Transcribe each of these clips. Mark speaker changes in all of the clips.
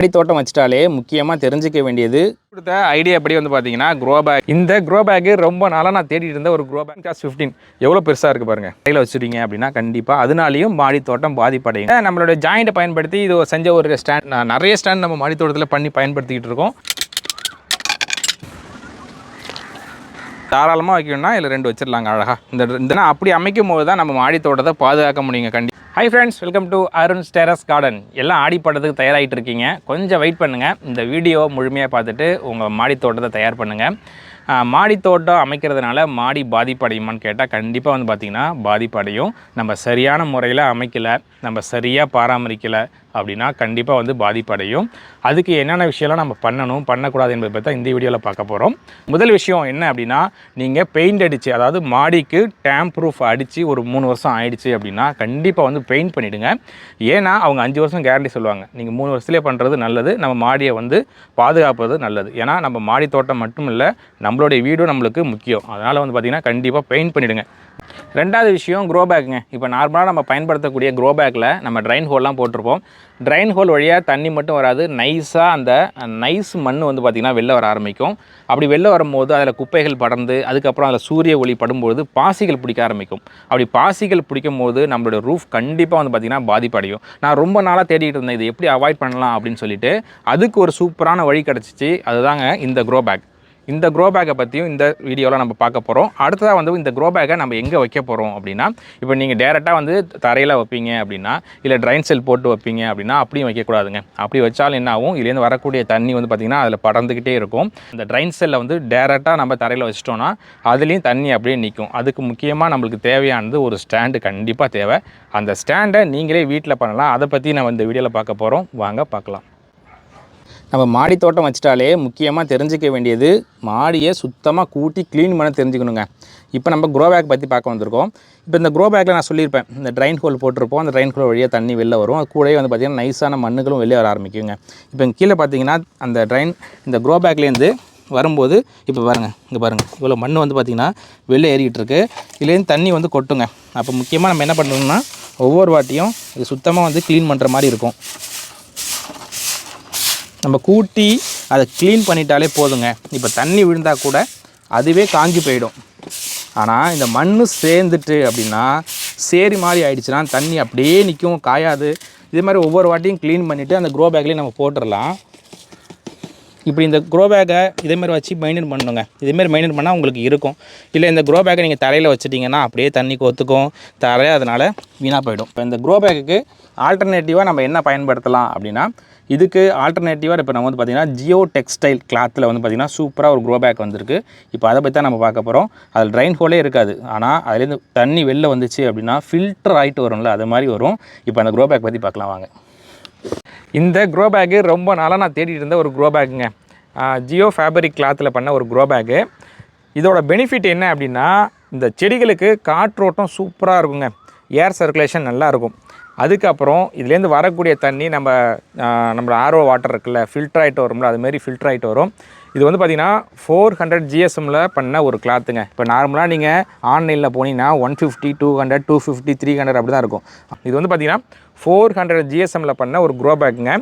Speaker 1: மாடி தோட்டம் வச்சிட்டாலே முக்கியமாக தெரிஞ்சுக்க வேண்டியது கொடுத்த ஐடியா படி வந்து பார்த்தீங்கன்னா க்ரோ பேக் இந்த க்ரோ பேக்கு ரொம்ப நாளாக நான் தேடிட்டு இருந்த ஒரு க்ரோ பேக் காஸ்ட் ஃபிஃப்டீன் எவ்வளோ பெருசாக இருக்குது பாருங்கள் கையில் வச்சுட்டீங்க அப்படின்னா கண்டிப்பாக அதனாலையும் மாடி தோட்டம் பாதிப்படையும் நம்மளோட ஜாயிண்ட்டை பயன்படுத்தி இது செஞ்ச ஒரு ஸ்டாண்ட் நிறைய ஸ்டாண்ட் நம்ம மாடி தோட்டத்தில் பண்ணி பயன்படுத்திக்கிட்டு இருக்கோம். தாராளமாக வைக்கணும்னா இதில் ரெண்டு வச்சிடலாங்க அழகாக இந்த இந்த அப்படி அமைக்கும் போது தான் நம்ம மாடி தோட்டத்தை பாதுகாக்க முடியுங்க கண்டி hi friends welcome to Arun terrace garden எல்லாம் ஆடிப்படத்துக்கு தயாராகிட்டு இருக்கீங்க. கொஞ்சம் வெயிட் பண்ணுங்கள் இந்த வீடியோ முழுமையாக பார்த்துட்டு உங்கள் மாடி தோட்டத்தை தயார் பண்ணுங்கள் மாடி தோட்டம் அமைக்கிறதுனால மாடி பாதிப்படையுமான்னு கேட்டால் கண்டிப்பாக வந்து பார்த்திங்கன்னா பாதிப்படையும். நம்ம சரியான முறையில் அமைக்கலை நம்ம சரியாக பராமரிக்கலை அப்படின்னா கண்டிப்பாக வந்து பாதிப்படையும். அதுக்கு என்னென்ன விஷயம்லாம் நம்ம பண்ணணும் பண்ணக்கூடாது என்பதை பற்றி தான் இந்த வீடியோவில் பார்க்க போகிறோம் முதல் விஷயம் என்ன அப்படின்னா நீங்கள் பெயிண்ட் அடித்து அதாவது மாடிக்கு டேம் ப்ரூஃப் அடித்து ஒரு மூணு வருஷம் ஆயிடுச்சு அப்படின்னா கண்டிப்பாக வந்து பெயிண்ட் பண்ணிவிடுங்க ஏன்னா அவங்க அஞ்சு வருஷம் கேரண்டி சொல்லுவாங்க. நீங்கள் மூணு வருஷத்துலேயே பண்ணுறது நல்லது நம்ம மாடியை வந்து பாதுகாப்பது நல்லது. ஏன்னா நம்ம மாடி தோட்டம் மட்டும் இல்லை நம்ம நம்மளுடைய வீடும் நம்மளுக்கு முக்கியம். அதனால் வந்து பார்த்திங்கன்னா கண்டிப்பாக பெயிண்ட் பண்ணிவிடுங்க ரெண்டாவது விஷயம் க்ரோ பேக்குங்க இப்போ நார்மலாக நம்ம பயன்படுத்தக்கூடிய க்ரோ பேக்கில் நம்ம ட்ரைன் ஹோல்லாம் போட்டிருப்போம். ட்ரைன் ஹோல் வழியாக தண்ணி மட்டும் வராது நைஸாக அந்த நைஸ் மண் வந்து பார்த்திங்கன்னா வெளில வர ஆரம்பிக்கும். அப்படி வெளில வரும்போது அதில் குப்பைகள் படர்ந்து அதுக்கப்புறம் அதில் சூரிய ஒளி படும்போது பாசிகள் பிடிக்க ஆரம்பிக்கும். அப்படி பாசிகள் பிடிக்கும் போது நம்மளோட ரூஃப் கண்டிப்பாக வந்து பார்த்திங்கன்னா பாதிப்படையும். நான் ரொம்ப நாளாக தேடிட்டு இருந்தேன் இது எப்படி அவாய்ட் பண்ணலாம் அப்படின்னு சொல்லிட்டு. அதுக்கு ஒரு சூப்பரான வழி கிடச்சிச்சு. அதுதாங்க இந்த க்ரோ பேக் இந்த க்ரோ பேக்கை பற்றியும் இந்த வீடியோவில் நம்ம பார்க்க போகிறோம் அடுத்ததாக வந்து இந்த க்ரோ பேக்கை நம்ம எங்கே வைக்க போகிறோம் அப்படின்னா இப்போ நீங்கள் டேரெக்டாக வந்து தரையில் வைப்பீங்க அப்படின்னா இல்லை ட்ரைன் செல் போட்டு வைப்பீங்க அப்படின்னா அப்படியும் வைக்கக்கூடாதுங்க அப்படி வச்சாலும் என்ன ஆகும்? இதுலேருந்து வரக்கூடிய தண்ணி வந்து பார்த்திங்கன்னா அதில் படர்ந்துக்கிட்டே இருக்கும். இந்த ட்ரைன் செல்லை வந்து டேரெக்டாக நம்ம தரையில் வச்சிட்டோன்னா அதுலேயும் தண்ணி அப்படியே நிற்கும் அதுக்கு முக்கியமாக நம்மளுக்கு தேவையானது ஒரு ஸ்டாண்டு கண்டிப்பாக தேவை. அந்த ஸ்டாண்டை நீங்களே வீட்டில் பண்ணலாம். அதை பற்றி நம்ம இந்த வீடியோவில் பார்க்க போகிறோம் வாங்க பார்க்கலாம். நம்ம மாடி தோட்டம் வச்சிட்டாலே முக்கியமாக தெரிஞ்சிக்க வேண்டியது மாடியை சுத்தமாக கூட்டி க்ளீன் பண்ண தெரிஞ்சுக்கணுங்க. இப்போ நம்ம க்ரோ பேக் பற்றி பார்க்க வந்திருக்கோம். இப்போ இந்த க்ரோ பேக்கில் நான் சொல்லியிருப்பேன். இந்த ட்ரைன் ஹோல் போட்டிருப்போம். அந்த ட்ரைன் ஹோல் வழியாக தண்ணி வெளில வரும். அது கூடவே வந்து பார்த்திங்கன்னா நைஸான மண்ணுகளும் வெளியே வர ஆரம்பிக்குங்க. இப்போ கீழே பார்த்தீங்கன்னா அந்த ட்ரைன் இந்த க்ரோ பேக்லேருந்து வரும்போது இப்போ பாருங்கள் இங்கே பாருங்கள் இவ்வளோ மண் வந்து பார்த்திங்கன்னா வெளில ஏறிக்கிட்டு இருக்குது இதுலேருந்து தண்ணி வந்து கொட்டுங்க. அப்போ முக்கியமாக நம்ம என்ன பண்ணணும்னா ஒவ்வொரு வாட்டியும் இது சுத்தமாக வந்து க்ளீன் பண்ணுற மாதிரி இருக்கும். நம்ம கூட்டி அதை க்ளீன் பண்ணிட்டாலே போதுங்க. இப்போ தண்ணி விழுந்தால் கூட அதுவே காஞ்சி போயிடும். ஆனால் இந்த மண் சேர்ந்துட்டு அப்படின்னா சேரி மாதிரி ஆயிடுச்சுன்னா தண்ணி அப்படியே நிற்கும் காயாது. இதே மாதிரி ஒவ்வொரு வாட்டியும் க்ளீன் பண்ணிவிட்டு அந்த க்ரோ பேக்லேயும் நம்ம போட்டுடலாம் இப்படி இந்த க்ரோ பேக்கை இதேமாதிரி வச்சு மெயின்டைன் பண்ணுங்க. இதேமாதிரி மெயின்டைன் பண்ணால் உங்களுக்கு இருக்கும். இல்லை இந்த க்ரோ பேக்கை நீங்கள் தலையில் வச்சுட்டிங்கன்னா அப்படியே தண்ணி கொத்துக்கும். தலையை அதனால் வீணாக போயிடும். இப்போ இந்த க்ரோ பேக்குக்கு ஆல்டர்னேட்டிவாக நம்ம என்ன பயன்படுத்தலாம் அப்படின்னா இதுக்கு ஆல்டர்னேட்டிவாக இப்போ நம்ம வந்து பார்த்திங்கன்னா ஜியோ டெக்ஸ்டைல் கிளாத்தில் வந்து பார்த்திங்கன்னா சூப்பராக ஒரு க்ரோ பேக் வந்திருக்கு. இப்போ அதை பற்றி தான் நம்ம பார்க்க போகிறோம் அதில் ட்ரைன் ஹோலே இருக்காது. ஆனால் அதுலேருந்து தண்ணி வெளில வந்துச்சு அப்படின்னா ஃபில்டர் ஆகிட்டு வரும்ல அது மாதிரி வரும். இப்போ அந்த க்ரோ பேக் பற்றி பார்க்கலாம் வாங்க. இந்த க்ரோ பேக்கு ரொம்ப நாளாக நான் தேடிட்டு இருந்த ஒரு க்ரோ பேக்குங்க ஜியோ ஃபேப்ரிக் கிளாத்தில் பண்ண ஒரு க்ரோ பேக்கு இதோட பெனிஃபிட் என்ன அப்படின்னா இந்த செடிகளுக்கு காற்றோட்டம் சூப்பராக இருக்குங்க. ஏர் சர்க்குலேஷன் நல்லாயிருக்கும் அதுக்கப்புறம் இதுலேருந்து வரக்கூடிய தண்ணி நம்ம நம்மளோட ஆர்ஓ வாட்டர் இருக்குல்ல ஃபில்டர் ஆகிட்டு வரும்ல அதுமாரி ஃபில்டர் ஆகிட்டு வரும். இது வந்து பார்த்திங்கன்னா ஃபோர் ஹண்ட்ரட் ஜிஎஸ்எம்மில் பண்ண ஒரு கிளாத்துங்க இப்போ நார்மலாக நீங்கள் ஆன்லைனில் போனீங்கன்னா one fifty two hundred two fifty three hundred அப்படி தான் இருக்கும். இது வந்து பார்த்திங்கன்னா ஃபோர் ஹண்ட்ரட் ஜிஎஸ்எம்மில் பண்ண ஒரு க்ரோ பேக்குங்க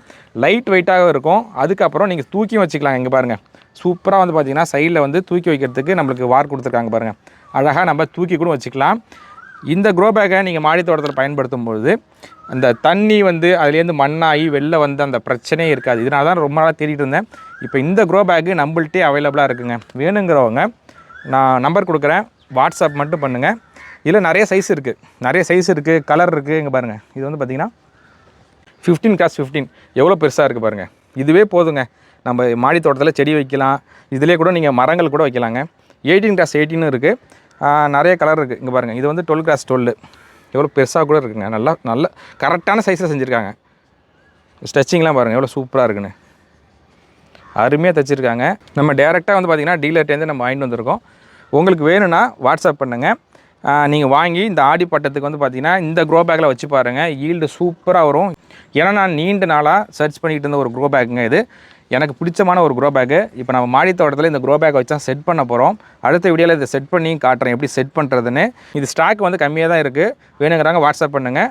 Speaker 1: லைட் வெயிட்டாக இருக்கும். அதுக்கப்புறம் நீங்கள் தூக்கி வச்சுக்கலாம் இங்கே பாருங்கள் சூப்பராக வந்து பார்த்திங்கன்னா சைடில் வந்து தூக்கி வைக்கிறதுக்கு நம்மளுக்கு வார் கொடுத்துருக்காங்க பாருங்கள் அழகாக நம்ம தூக்கி கூட வச்சுக்கலாம். இந்த க்ரோ பேக்கை நீங்கள் மாடி தோட்டத்தில் பயன்படுத்தும் பொழுது அந்த தண்ணி வந்து அதுலேருந்து மண்ணாகி வெளில வந்து அந்த பிரச்சனையே இருக்காது. இதனால தான் ரொம்ப நாளாக தேடிட்டு இருந்தேன். இப்போ இந்த க்ரோ பேக்கு நம்மள்ட்டே அவைலபிளாக இருக்குங்க. வேணுங்கிறவங்க நான் நம்பர் கொடுக்குறேன். வாட்ஸ்அப் மட்டும் பண்ணுங்கள் இதில் நிறைய சைஸ் இருக்குது நிறைய சைஸ் இருக்குது கலர் இருக்குது இங்கே பாருங்கள் இது வந்து பார்த்திங்கன்னா ஃபிஃப்டீன் காஸ் ஃபிஃப்டீன் எவ்வளோ பெருசாக இருக்குது பாருங்கள் இதுவே போதுங்க. நம்ம மாடி தோட்டத்தில் செடி வைக்கலாம். இதிலே கூட நீங்கள் மரங்கள் கூட வைக்கலாங்க. எயிட்டீன் கிராஸ் எயிட்டின்னு இருக்குது நிறைய கலர் இருக்குது இங்கே பாருங்கள் இது வந்து டுவெல் கிராஸ் டுவெல் எவ்வளோ பெருசாக கூட இருக்குங்க. நல்லா நல்ல கரெக்டான சைஸில் செஞ்சுருக்காங்க. ஸ்ட்ரெச்சிங்லாம் பாருங்கள் எவ்வளோ சூப்பராக இருக்குன்னு. அருமையாக தைச்சிருக்காங்க. நம்ம டேரெக்டாக வந்து பார்த்திங்கன்னா டீலர்ட்டேருந்து நம்ம வாங்கிட்டு வந்திருக்கோம். உங்களுக்கு வேணும்னா வாட்ஸ்அப் பண்ணுங்கள் நீங்கள் வாங்கி இந்த ஆடி பட்டத்துக்கு வந்து பார்த்தீங்கன்னா இந்த க்ரோ பேக்கில் வச்சு பாருங்கள் ஈல்டு சூப்பராக வரும். ஏன்னா நான் நீண்ட நாளாக சர்ச் பண்ணிகிட்டு இருந்த ஒரு க்ரோ பேக்குங்க இது. எனக்கு பிடிச்சமான ஒரு க்ரோ பேக்கு இப்போ நம்ம மாடி தோட்டத்தில் இந்த க்ரோ பேக்கை வச்சா செட் பண்ண போகிறோம் அடுத்த வீடியோவில் இதை செட் பண்ணி காட்டுறேன். எப்படி செட் பண்ணுறதுன்னு இது ஸ்டாக் வந்து கம்மியாக தான் இருக்குது வேணுங்கிறாங்க வாட்ஸ்அப் பண்ணுங்கள்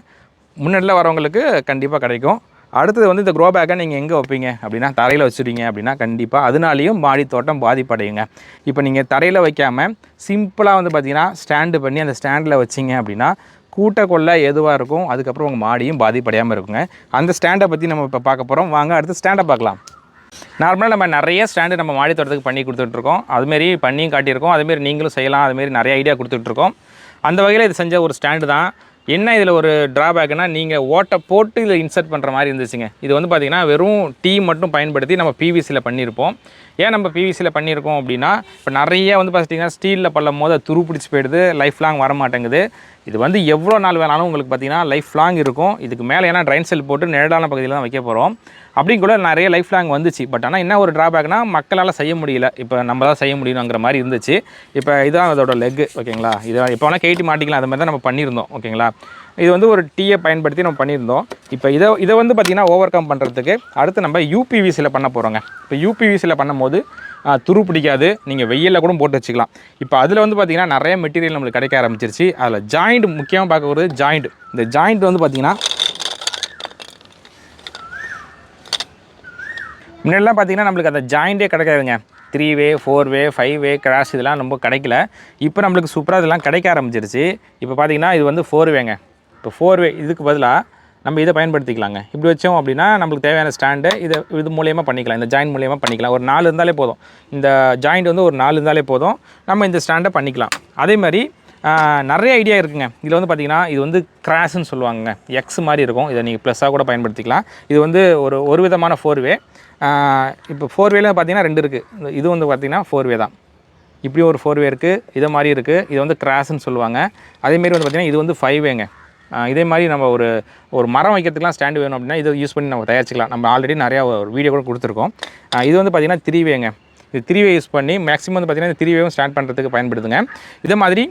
Speaker 1: முன்னாடியில் வரவங்களுக்கு கண்டிப்பாக கிடைக்கும். அடுத்தது வந்து இந்த க்ரோ பேக்கை நீங்கள் எங்கே வைப்பீங்க? அப்படின்னா தரையில் வச்சுருங்க அப்படின்னா கண்டிப்பாக அதனாலேயும் மாடி தோட்டம் பாதிப்படையுங்க. இப்போ நீங்கள் தரையில் வைக்காமல் சிம்பிளாக வந்து பார்த்தீங்கன்னா ஸ்டாண்டு பண்ணி அந்த ஸ்டாண்டில் வச்சிங்க அப்படின்னா கூட்ட கொள்ள எதுவாக இருக்கும்? அதுக்கப்புறம் உங்கள் மாடியும் பாதிப்படையாமல் இருக்குங்க. அந்த ஸ்டாண்டை பற்றி நம்ம இப்போ பார்க்க போகிறோம் வாங்க அடுத்து ஸ்டாண்டை பார்க்கலாம். நார்மலாக நம்ம நிறைய ஸ்டாண்டு நம்ம மாடி தோட்டத்துக்கு பண்ணி கொடுத்துட்ருக்கோம். அதுமாரி பண்ணியும் காட்டியிருக்கோம். அதுமாரி நீங்களும் செய்யலாம். அதுமாரி நிறைய ஐடியா கொடுத்துட்ருக்கோம். அந்த வகையில் இது செஞ்ச ஒரு ஸ்டாண்டு தான். என்ன இதில் ஒரு ட்ராபேக்னா நீங்கள் ஓட்டை போட்டு இதில் இன்சர்ட் பண்ணுற மாதிரி இருந்துச்சுங்க. இது வந்து பார்த்திங்கன்னா வெறும் டீ மட்டும் பயன்படுத்தி நம்ம பிவிசியில் பண்ணியிருப்போம் ஏன் நம்ம பிவிசியில் பண்ணியிருக்கோம் அப்படின்னா இப்போ நிறைய வந்து பார்த்திங்கன்னா ஸ்டீலில் பண்ணும் போது துரு பிடிச்சி போயிடுது லைஃப் லாங் வர மாட்டேங்குது இது வந்து எவ்வளோ நாள் வேணாலும் உங்களுக்கு பார்த்தீங்கன்னா லைஃப் லாங் இருக்கும். இதுக்கு மேலே ஏன்னா ட்ரைன் செல் போட்டு நேரடான பகுதியில் தான் வைக்க போகிறோம் அப்படிங்க கூட நிறைய லைஃப் லாங் வந்துச்சு. பட் ஆனால் என்ன ஒரு ட்ராபேக்னா மக்களால் செய்ய முடியல. இப்போ நம்ம தான் செய்ய முடியணுங்கிற மாதிரி இருந்துச்சு. இப்போ இதுதான் அதோட லெக் ஓகேங்களா இதை இப்போ வேணால் கேட்டி மாட்டிக்கலாம். அது மாதிரி தான் நம்ம பண்ணியிருந்தோம் ஓகேங்களா இது வந்து ஒரு டீயை பயன்படுத்தி நம்ம பண்ணியிருந்தோம். இப்போ இதை இதை வந்து பார்த்திங்கன்னா ஓவர் கம் பண்ணுறதுக்கு அடுத்து நம்ம யூபிவிசியில் பண்ண போகிறோங்க இப்போ யூபிவிசியில் பண்ணும்போது துரு பிடிக்காது. நீங்கள் வெயிலில் கூட போட்டு வச்சுக்கலாம். இப்போ அதில் வந்து பார்த்திங்கன்னா நிறைய மெட்டீரியல் நம்மளுக்கு கிடைக்க ஆரம்பிச்சிருச்சு. அதில் ஜாயிண்ட் முக்கியமாக பார்க்க ஜாயிண்ட் இந்த ஜாயிண்ட் வந்து பார்த்திங்கன்னா முன்னாடிலாம் பார்த்தீங்கன்னா நம்மளுக்கு அந்த ஜாயிண்டே கிடைக்காதுங்க. Three way four way five way cross இதெல்லாம் ரொம்ப கிடைக்கல. இப்போ நம்மளுக்கு சூப்பராக இதெல்லாம் கிடைக்க ஆரம்பிச்சிருச்சு. இப்போ பார்த்தீங்கன்னா இது வந்து ஃபோர் வேங்க இப்போ ஃபோர் வே இதுக்கு பதிலாக நம்ம இதை பயன்படுத்திக்கலாங்க. இப்படி வச்சோம் அப்படின்னா நம்மளுக்கு தேவையான ஸ்டாண்டு இதை இது மூலயமா பண்ணிக்கலாம். இந்த ஜாயிண்ட் மூலியமாக பண்ணிக்கலாம். ஒரு நாலு இருந்தாலே போதும். இந்த ஜாயிண்ட் வந்து ஒரு நாலு இருந்தாலே போதும். நம்ம இந்த ஸ்டாண்டை பண்ணிக்கலாம். அதே மாதிரி நிறைய ஐடியா இருக்குங்க. இதில் வந்து பார்த்தீங்கன்னா இது வந்து கிராஷ்னு சொல்லுவாங்க எக்ஸ் மாதிரி இருக்கும். இதை நீங்கள் ப்ளஸ்ஸாக கூட பயன்படுத்திக்கலாம். இது வந்து ஒரு ஒரு விதமான ஃபோர் வே இப்போ ஃபோர் வேல பார்த்தீங்கன்னா ரெண்டு இருக்குது இது வந்து பார்த்தீங்கன்னா ஃபோர் வே தான். இப்படி ஒரு ஃபோர் வே இருக்குது இதை மாதிரி இருக்குது இது வந்து கிராஸ்ன்னு சொல்லுவாங்க. அதேமாரி வந்து பார்த்திங்கன்னா இது வந்து ஃபைவ் வேங்க இதே மாதிரி நம்ம ஒரு ஒரு மரம் வைக்கிறதுக்குலாம் ஸ்டாண்டு வேணும் அப்படின்னா இதை யூஸ் பண்ணி நம்ம தயாரிச்சிக்கலாம். நம்ம ஆல்ரெடி நிறையா ஒரு வீடியோ கூட கொடுத்துருக்கோம். இது வந்து பார்த்திங்கன்னா த்ரீ வேங்க இது த்ரீ வே யூஸ் பண்ணி மேக்ஸிமம் வந்து பார்த்திங்கன்னா இந்த த்ரீ வேவும் ஸ்டாண்ட் பண்ணுறதுக்கு பயன்படுத்துங்க இதே மாதிரி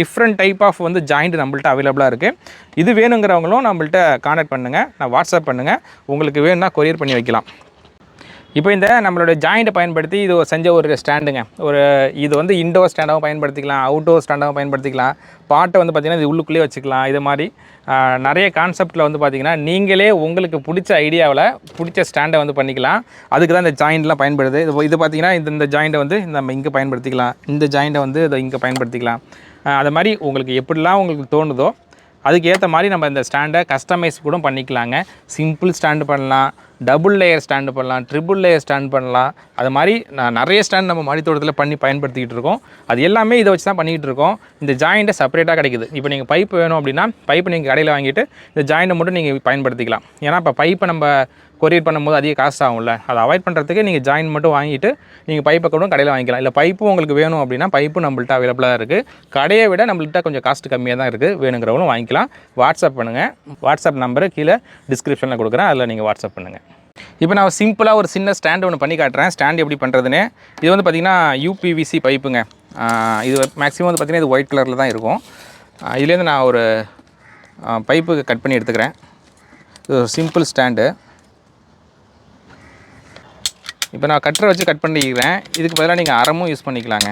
Speaker 1: டிஃப்ரெண்ட் டைப் ஆஃப் வந்து ஜாயிண்ட் நம்மள்ட்ட அவைலபிளாக இருக்குது இது வேணுங்கிறவங்களும் நம்மள்ட்ட கான்டாக்ட் பண்ணுங்கள் நான் வாட்ஸ்அப் பண்ணுங்கள் உங்களுக்கு வேணும்னா கொரியர் பண்ணி வைக்கலாம். இப்போ இந்த நம்மளோட ஜாயிண்ட்டை பயன்படுத்தி இது ஒரு செஞ்ச ஒரு ஸ்டாண்டுங்க ஒரு இது வந்து இண்டோர் ஸ்டாண்டாகவும் பயன்படுத்திக்கலாம் அவுட்டோர் ஸ்டாண்டாகவும் பயன்படுத்திக்கலாம். பாட்டை வந்து பார்த்திங்கன்னா இது உள்ளுக்குள்ளேயே வச்சுக்கலாம். இது மாதிரி நிறைய கான்செப்ட்டில் வந்து பார்த்திங்கன்னா நீங்களே உங்களுக்கு பிடிச்ச ஐடியாவில் பிடிச்ச ஸ்டாண்டை வந்து பண்ணிக்கலாம். அதுக்கு தான் இந்த ஜாயிண்ட்லாம் பயன்படுது. இது இது பார்த்திங்கன்னா இந்த இந்த ஜாயிண்ட்டை வந்து நம்ம இங்கே பயன்படுத்திக்கலாம். இந்த ஜாயிண்ட்டை வந்து இதை இங்கே பயன்படுத்திக்கலாம். அது மாதிரி உங்களுக்கு எப்படிலாம் உங்களுக்கு தோணுதோ அதுக்கு ஏற்ற மாதிரி நம்ம இந்த ஸ்டாண்டை கஸ்டமைஸ் கூட பண்ணிக்கலாங்க. சிம்பிள் ஸ்டாண்டு பண்ணலாம். டபுள் லேயர் ஸ்டாண்டு பண்ணலாம் ட்ரிபிள் லேயர் ஸ்டாண்ட் பண்ணலாம். அது மாதிரி நான் நிறைய ஸ்டாண்ட் நம்ம மாடித்தோட்டத்தில் பண்ணி பயன்படுத்திக்கிட்டு இருக்கோம். அது எல்லாமே இதை வச்சு தான் பண்ணிக்கிட்டு இருக்கோம். இந்த ஜாயிண்ட்டை செப்பரேட்டாக கிடைக்குது. இப்போ நீங்கள் பைப் வேணும் அப்படின்னா பைப்பு நீங்கள் கடையில் வாங்கிட்டு இந்த ஜாயிண்ட்டை மட்டும் நீங்கள் பயன்படுத்திக்கலாம். ஏன்னா இப்போ பைப்பை நம்ம கொரியர் பண்ணும்போது அதிக காசு ஆகும்ல. அதை அவாய்ட் பண்ணுறதுக்கு நீங்கள் ஜாயின் மட்டும் வாங்கிட்டு நீங்கள் பைப்பை கூட கடையில் வாங்கிக்கலாம். இல்லை பைப்பும் உங்களுக்கு வேணும் அப்படின்னா பைப்பு நம்மள்ட்ட அவைலபிளாக இருக்குது கடையை விட நம்மள்ட்ட கொஞ்சம் காஸ்ட் கம்மியாக தான் இருக்குது வேணுங்கிறவங்களும் வாங்கிக்கலாம். வாட்ஸ்அப் பண்ணுங்கள் வாட்ஸ்அப் நம்பரு கீழே டிஸ்கிரிப்ஷனில் கொடுக்குறேன். அதில் நீங்கள் வாட்ஸ்அப் பண்ணுங்கள் இப்போ நான் சிம்பிளாக ஒரு சின்ன ஸ்டாண்ட் ஒன்று பண்ணி காட்டுறேன். ஸ்டாண்ட் எப்படி பண்ணுறதுன்னு இது வந்து பார்த்திங்கன்னா யூபிவிசி பைப்புங்க. இது மேக்ஸிமம் வந்து பார்த்திங்கன்னா இது ஒயிட் கலரில் தான் இருக்கும். இதுலேருந்து நான் ஒரு பைப்பு கட் பண்ணி எடுத்துக்கிறேன். இது ஒரு சிம்பிள் ஸ்டாண்டு இப்போ நான் கட்டரை வச்சு கட் பண்ணிக்கிறேன். இதுக்கு பதிலாக நீங்கள் அறமும் யூஸ் பண்ணிக்கலாங்க.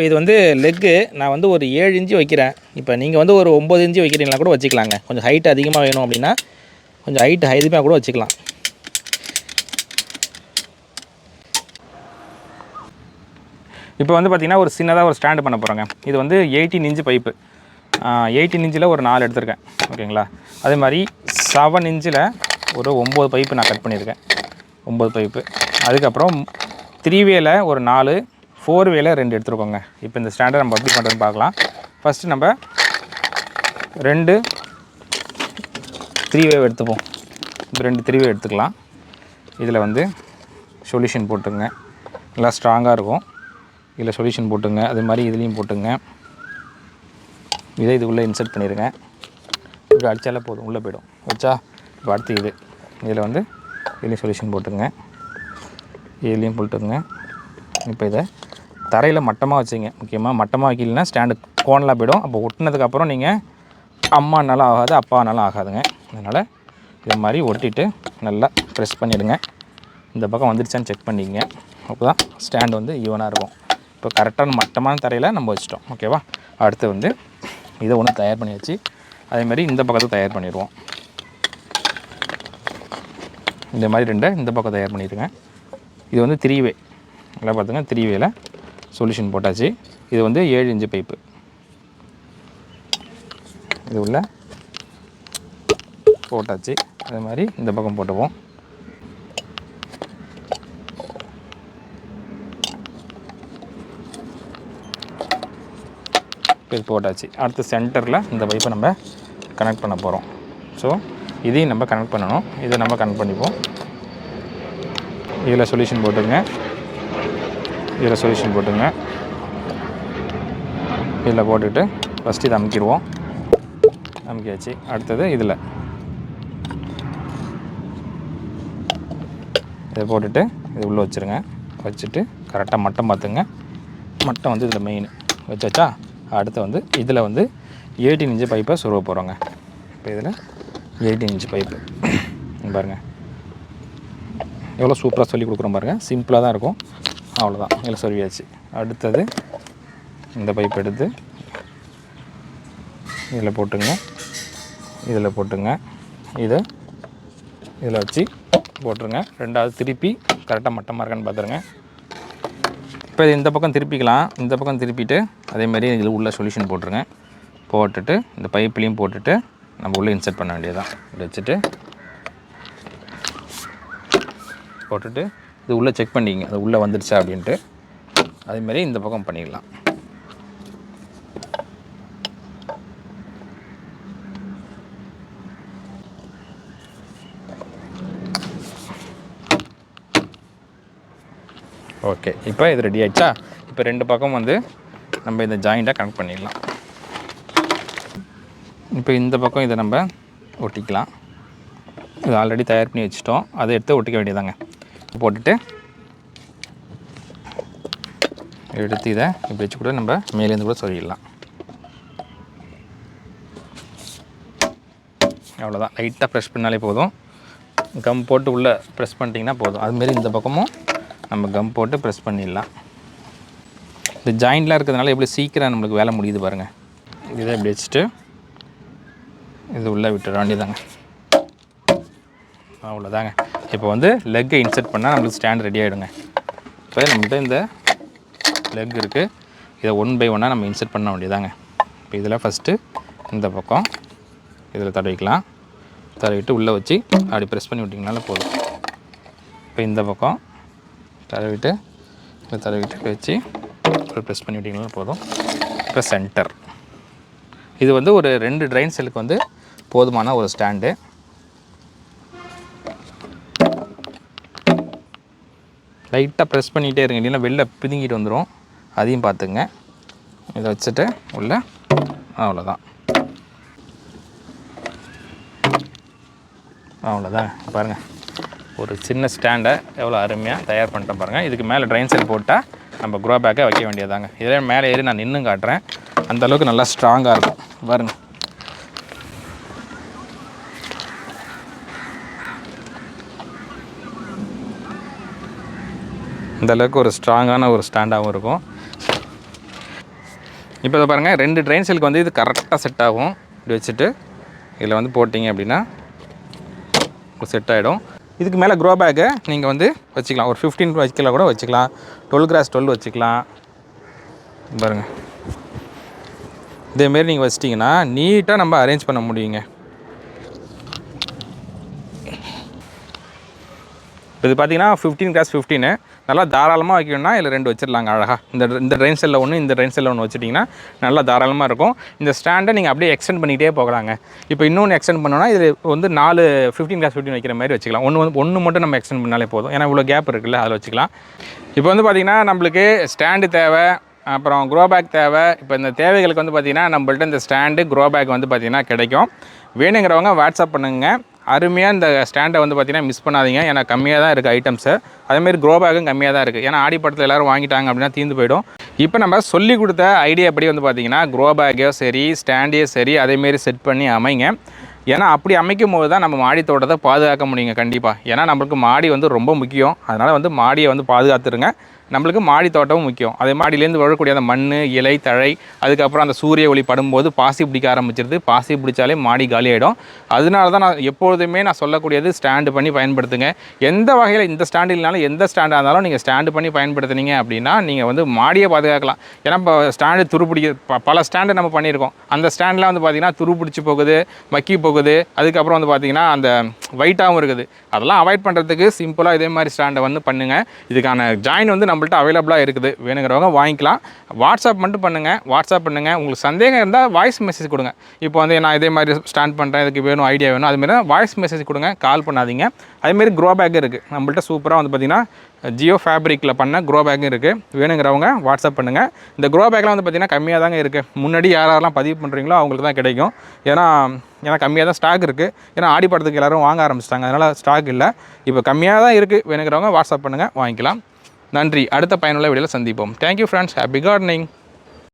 Speaker 1: இப்போ இது வந்து லெக்கு நான் வந்து ஒரு ஏழு இன்ச்சு வைக்கிறேன். இப்போ நீங்கள் வந்து ஒரு ஒம்பது இன்ச்சு வைக்கிறீங்களா கூட வச்சுக்கலாங்க. கொஞ்சம் ஹைட் அதிகமாக வேணும் அப்படின்னா கொஞ்சம் ஹைட் அதிகமாக கூட வச்சுக்கலாம். இப்போ வந்து பார்த்திங்கன்னா ஒரு சின்னதாக ஒரு ஸ்டாண்டு பண்ண போகிறோங்க இது வந்து எயிட்டீன் இன்ச்சு பைப்பு எயிட்டீன் இன்ச்சில் ஒரு நாலு எடுத்திருக்கேன். ஓகேங்களா? அதே மாதிரி செவன் இன்ச்சில் ஒரு ஒம்பது பைப்பு நான் கட் பண்ணியிருக்கேன். ஒம்பது பைப்பு அதுக்கப்புறம் த்ரீ வேல ஒரு நாலு ஃபோர் வேல ரெண்டு எடுத்துருக்கோங்க. இப்போ இந்த ஸ்டாண்டை நம்ம எப்படி பண்ணுறதுன்னு பார்க்கலாம். ஃபஸ்ட்டு நம்ம ரெண்டு த்ரீ வேவ் எடுத்துப்போம். இப்போ ரெண்டு த்ரீ வேவ் எடுத்துக்கலாம். இதில் வந்து சொல்யூஷன் போட்டுங்க. நல்லா ஸ்ட்ராங்காக இருக்கும். இதில் சொல்யூஷன் போட்டுங்க. அதே மாதிரி இதுலேயும் போட்டுங்க. இதை இதுக்குள்ளே இன்சர்ட் பண்ணிடுங்க இப்படி அடித்தாலே போதும். உள்ளே போயிடும். வச்சா இப்போ அடுத்து இது. இதில் வந்து இதுலேயும் சொல்யூஷன் போட்டுங்க. இதுலேயும் போட்டுங்க. இப்போ இதை தரையில் மட்டமாக வச்சுங்க. முக்கியமாக மட்டமாக வைக்கலனா ஸ்டாண்டு கோனலாக போயிடும். அப்போ ஒட்டினதுக்கப்புறம் நீங்கள் அம்மானாலும் ஆகாது அப்பானாலும் ஆகாதுங்க. அதனால் இது மாதிரி ஒட்டிட்டு நல்லா ப்ரெஸ் பண்ணிவிடுங்க இந்த பக்கம் வந்துருச்சான்னு செக் பண்ணிங்க அப்போ தான் ஸ்டாண்டு வந்து ஈவனாக இருக்கும். இப்போ கரெக்டான மட்டமான தரையில் நம்ம வச்சிட்டோம். ஓகேவா அடுத்து வந்து இதை ஒன்று தயார் பண்ணி வச்சு அதே மாதிரி இந்த பக்கத்தை தயார் பண்ணிடுவோம். இந்த மாதிரி ரெண்டை இந்த பக்கம் தயார் பண்ணிடுங்க. இது வந்து த்ரீ வே நல்லா பார்த்துங்க த்ரீ வேல சொல்யூஷன் போட்டாச்சு. இது வந்து ஏழு இன்ச்சு பைப்பு இது உள்ள போட்டாச்சு. அதே மாதிரி இந்த பக்கம் போட்டுவோம் இது போட்டாச்சு. அடுத்து சென்டரில் இந்த பைப்பை நம்ம கனெக்ட் பண்ண போகிறோம் ஸோ இதையும் நம்ம கனெக்ட் பண்ணணும். இதை நம்ம கனெக்ட் பண்ணிப்போம். இதில் சொல்யூஷன் போட்டுருங்க. இதில் சொல்யூஷன் போட்டுங்க. இதில் போட்டுட்டு ஃபஸ்ட்டு இதை அமுக்கிடுவோம். அமுக்கியாச்சு. அடுத்தது இதில். இதை போட்டுட்டு இது உள்ளே வச்சுருங்க. வச்சுட்டு கரெக்டாக மட்டம் பார்த்துங்க. மட்டம் வந்து இதில் மெயின் வச்சாச்சா? அடுத்து வந்து இதில் வந்து எயிட்டீன் இன்ச்சு பைப்பை சுருவ போகிறோங்க இப்போ இதில் எயிட்டீன் இன்ச்சு பைப்பு பாருங்கள் எவ்வளோ சூப்பராக சொல்லி கொடுக்குறோம் பாருங்கள் சிம்பிளாக தான் இருக்கும். அவ்வளோதான் இதில் சொருவியாச்சு அடுத்தது இந்த பைப் எடுத்து இதில் போட்டுங்க. இதில் போட்டுங்க. இதை இதில் வச்சு போட்டுருங்க. ரெண்டாவது திருப்பி கரெக்டாக மட்டமாக இருக்கான்னு பார்த்துருங்க. இப்போ இது இந்த பக்கம் திருப்பிக்கலாம். இந்த பக்கம் திருப்பிட்டு அதேமாதிரி இதில் உள்ள சொல்யூஷன் போட்டுருங்க. போட்டுட்டு இந்த பைப்லேயும் போட்டுட்டு நம்ம உள்ளே இன்சர்ட் பண்ண வேண்டியதுதான். வச்சுட்டு போட்டுட்டு இது உள்ளே செக் பண்ணிங்க அது உள்ளே வந்துடுச்சா அப்படின்ட்டு. அதேமாதிரி இந்த பக்கம் பண்ணிடலாம். ஓகே. இப்போ இது ரெடி ஆயிடுச்சா? இப்போ ரெண்டு பக்கம் வந்து நம்ம இந்த ஜாயிண்ட்டாக கனெக்ட் பண்ணிடலாம். இப்போ இந்த பக்கம் இதை நம்ம ஒட்டிக்கலாம். இது ஆல்ரெடி தயார் பண்ணி வச்சுட்டோம். அதை எடுத்து ஒட்டிக்க வேண்டியதாங்க போட்டுட்டு எடுத்து இதை இப்படி வச்சு கூட நம்ம மேலேருந்து கூட சொல்லிடலாம் அவ்வளோதான் லைட்டாக ப்ரெஷ் பண்ணாலே போதும். கம் போட்டு உள்ளே ப்ரெஸ் பண்ணிட்டீங்கன்னா போதும். அதுமாரி இந்த பக்கமும் நம்ம கம் போட்டு ப்ரெஸ் பண்ணிடலாம். இந்த ஜாயிண்ட்லாம் இருக்கிறதுனால எப்படி சீக்கிரம் நம்மளுக்கு வேலை முடியுது பாருங்கள் இதை இப்படி வச்சுட்டு இது உள்ளே விட்டுற வேண்டியதாங்க அவ்வளோதாங்க இப்போ வந்து லெக்கை இன்சர்ட் பண்ணால் நம்மளுக்கு ஸ்டாண்ட் ரெடி ஆகிடுங்க இப்போ நம்மகிட்ட இந்த லெக் இருக்குது இதை ஒன் பை ஒன்னாக நம்ம இன்சர்ட் பண்ண வேண்டியதாங்க. இப்போ இதில் ஃபஸ்ட்டு இந்த பக்கம் இதில் தடவிக்கலாம். தடவிட்டு உள்ளே வச்சு அப்படி ப்ரெஸ் பண்ணி விட்டிங்கனால போதும். இப்போ இந்த பக்கம் தடவிட்டு இதை தடவிட்டு வச்சு அப்புறம் ப்ரெஸ் பண்ணி விட்டிங்கனால போதும். இப்போ சென்டர் இது வந்து ஒரு ரெண்டு ட்ரைன் செல்லுக்கு வந்து போதுமான ஒரு ஸ்டாண்டு லைட்டாக ப்ரெஸ் பண்ணிகிட்டே இருங்க. இல்லைன்னா வெளில பிதுங்கிட்டு வந்துடும் அதையும் பார்த்துங்க. இதை வச்சுட்டு உள்ள அவ்வளோதான். அவ்வளோதான். பாருங்கள் ஒரு சின்ன ஸ்டாண்டை எவ்வளோ அருமையாக தயார் பண்ணிட்டேன் பாருங்கள் இதுக்கு மேலே ட்ரைன் செல் போட்டால் நம்ம குரோ பேக்கை வைக்க வேண்டியதாங்க இதே மேலே ஏறி நான் நின்று காட்டுறேன். அந்தளவுக்கு நல்லா ஸ்ட்ராங்காக இருக்கும். பாருங்கள் இந்தளவுக்கு ஒரு ஸ்ட்ராங்கான ஒரு ஸ்டாண்டாகவும் இருக்கும். இப்போ இதை பாருங்கள் ரெண்டு ட்ரெயின் செல்க்கு வந்து இது கரெக்டாக செட் ஆகும். இப்படி வச்சுட்டு இதில் வந்து போட்டிங்க அப்படின்னா செட் ஆகிடும் இதுக்கு மேலே க்ரோ பேக்கை நீங்கள் வந்து வச்சுக்கலாம். ஒரு ஃபிஃப்டீன் வைக்கல கூட வச்சுக்கலாம். டுவெல் கிராஸ் டுவெல் வச்சுக்கலாம். பாருங்கள் இதேமாரி நீங்கள் வச்சிட்டிங்கன்னா நீட்டாக நம்ம அரேஞ்ச் பண்ண முடியுங்க. இப்போ இது பார்த்தீங்கன்னா ஃபிஃப்டீன் கிராஸ் ஃபிஃப்டீனு நல்லா தாராளமாக வைக்கணும்னா இதில் ரெண்டு வச்சிடலாங்க அழகாக இந்த இந்த ட்ரெயின் செல்லில் ஒன்று இந்த ட்ரெயின் செல்லில் ஒன்று வச்சிட்டிங்கன்னா நல்லா தாராளமாக இருக்கும். இந்த ஸ்டாண்டை நீங்கள் அப்படியே எக்ஸ்டெண்ட் பண்ணிகிட்டே போகலாங்க. இப்போ இன்னொன்று எக்ஸ்டெண்ட் பண்ணோன்னா இது வந்து நாலு ஃபிஃப்டீன் கிளாஸ் ஃபிஃப்டின் வைக்கிற மாதிரி வச்சுக்கலாம். ஒன்று வந்து ஒன்று மட்டும் நம்ம எக்ஸ்டெண்ட் பண்ணாலே போதும். ஏன்னா இவ்வளோ கேப் இருக்குல்ல அதில் வச்சுக்கலாம். இப்போ வந்து பார்த்திங்கன்னா நம்மளுக்கு ஸ்டாண்டு தேவை அப்புறம் க்ரோ பேக் தேவை. இப்போ இந்த தேவைகளுக்கு வந்து பார்த்திங்கன்னா நம்மள்ட்ட இந்த ஸ்டாண்டு க்ரோ பேக் வந்து பார்த்திங்கன்னா கிடைக்கும். வேணுங்கிறவங்க வாட்ஸ்அப் பண்ணுங்கள் அருமையாக இந்த ஸ்டாண்டை வந்து பார்த்திங்கன்னா மிஸ் பண்ணாதீங்க. ஏன்னா கம்மியாக தான் இருக்குது ஐட்டம்ஸு அதேமாரி க்ரோ பேக்கும் கம்மியாக தான் இருக்குது ஏன்னா ஆடி படத்தில் எல்லோரும் வாங்கிட்டாங்க அப்படின்னா தீர்ந்து போயிடும். இப்போ நம்ம சொல்லி கொடுத்த ஐடியா படி வந்து பார்த்திங்கன்னா க்ரோ பேக்கோ சரி ஸ்டாண்டையோ சரி அதேமாரி செட் பண்ணி அமைங்க. ஏன்னா அப்படி அமைக்கும் போது தான் நம்ம மாடி தோட்டத்தை பாதுகாக்க முடியுங்க கண்டிப்பாக ஏன்னா நம்மளுக்கு மாடி வந்து ரொம்ப முக்கியம். அதனால் வந்து மாடியை வந்து பாதுகாத்துருங்க. நம்மளுக்கு மாடி தோட்டமும் முக்கியம். அதே மாடியிலேருந்து விழக்கூடிய அந்த மண் இலை தழை அதுக்கப்புறம் அந்த சூரிய ஒளி படும்போது பாசி பிடிக்க ஆரம்பிச்சிருது. பாசி பிடிச்சாலே மாடி காலி ஆகிடும் அதனால தான் நான் எப்பொழுதுமே நான் சொல்லக்கூடியது ஸ்டாண்டு பண்ணி பயன்படுத்துங்க. எந்த வகையில் இந்த ஸ்டாண்டு இல்லைனாலும் எந்த ஸ்டாண்டாக இருந்தாலும் நீங்கள் ஸ்டாண்டு பண்ணி பயன்படுத்துனீங்க அப்படின்னா நீங்கள் வந்து மாடியை பாதுகாக்கலாம். ஏன்னா இப்போ ஸ்டாண்டு துரு ப- பல ஸ்டாண்டு நம்ம பண்ணியிருக்கோம். அந்த ஸ்டாண்டில் வந்து பார்த்திங்கன்னா துரு பிடிச்சி போகுது மக்கி போகுது. அதுக்கப்புறம் வந்து பார்த்திங்கன்னா அந்த ஒயிட்டாகவும் இருக்குது. அதெல்லாம் அவாய்ட் பண்ணுறதுக்கு சிம்பிளாக இதே மாதிரி ஸ்டாண்டை வந்து பண்ணுங்கள் இதுக்கான ஜாயின் வந்து நம்ம நம்மள்ட்ட அவைலபிளாக இருக்குது. வேணுங்கிறவங்க வாங்கிக்கலாம். வாட்ஸ்அப் மட்டும் பண்ணுங்கள் வாட்ஸ்அப் பண்ணுங்கள் உங்களுக்கு சந்தேகம் இருந்தால் வாய்ஸ் மெசேஜ் கொடுங்க. இப்போ வந்து நான் இதே மாதிரி ஸ்டாண்ட் பண்ணுறேன் இதுக்கு வேணும் ஐடியா வேணும். அதுமாரி தான் வாய்ஸ் மெசேஜ் கொடுங்க. கால் பண்ணாதீங்க. அதேமாரி க்ரோ பேக் இருக்குது நம்மள்ட்ட சூப்பராக வந்து பார்த்திங்கன்னா ஜியோ ஃபேப்ரிக்கில் பண்ண க்ரோ பேக்கும் இருக்குது வேணுங்கிறவங்க வாட்ஸ்அப் பண்ணுங்கள் இந்த க்ரோ பேக்லாம் வந்து பார்த்திங்கன்னா கம்மியாக தாங்க இருக்குது முன்னாடி யார் யாரெல்லாம் பதிவு பண்ணுறீங்களோ அவங்களுக்கு தான் கிடைக்கும். ஏன்னா ஏன்னா கம்மியாக தான் ஸ்டாக் இருக்குது ஏன்னா ஆடி படத்துக்கு எல்லோரும் வாங்க ஆரம்பிச்சிட்டாங்க. அதனால் ஸ்டாக் இல்லை. இப்போ கம்மியாக தான் இருக்குது வேணுங்கிறவங்க வாட்ஸ்அப் பண்ணுங்கள் வாங்கிக்கலாம். நன்றி. அடுத்த பயனுள்ள வீடியோவில் சந்திப்போம். Thank you friends happy gardening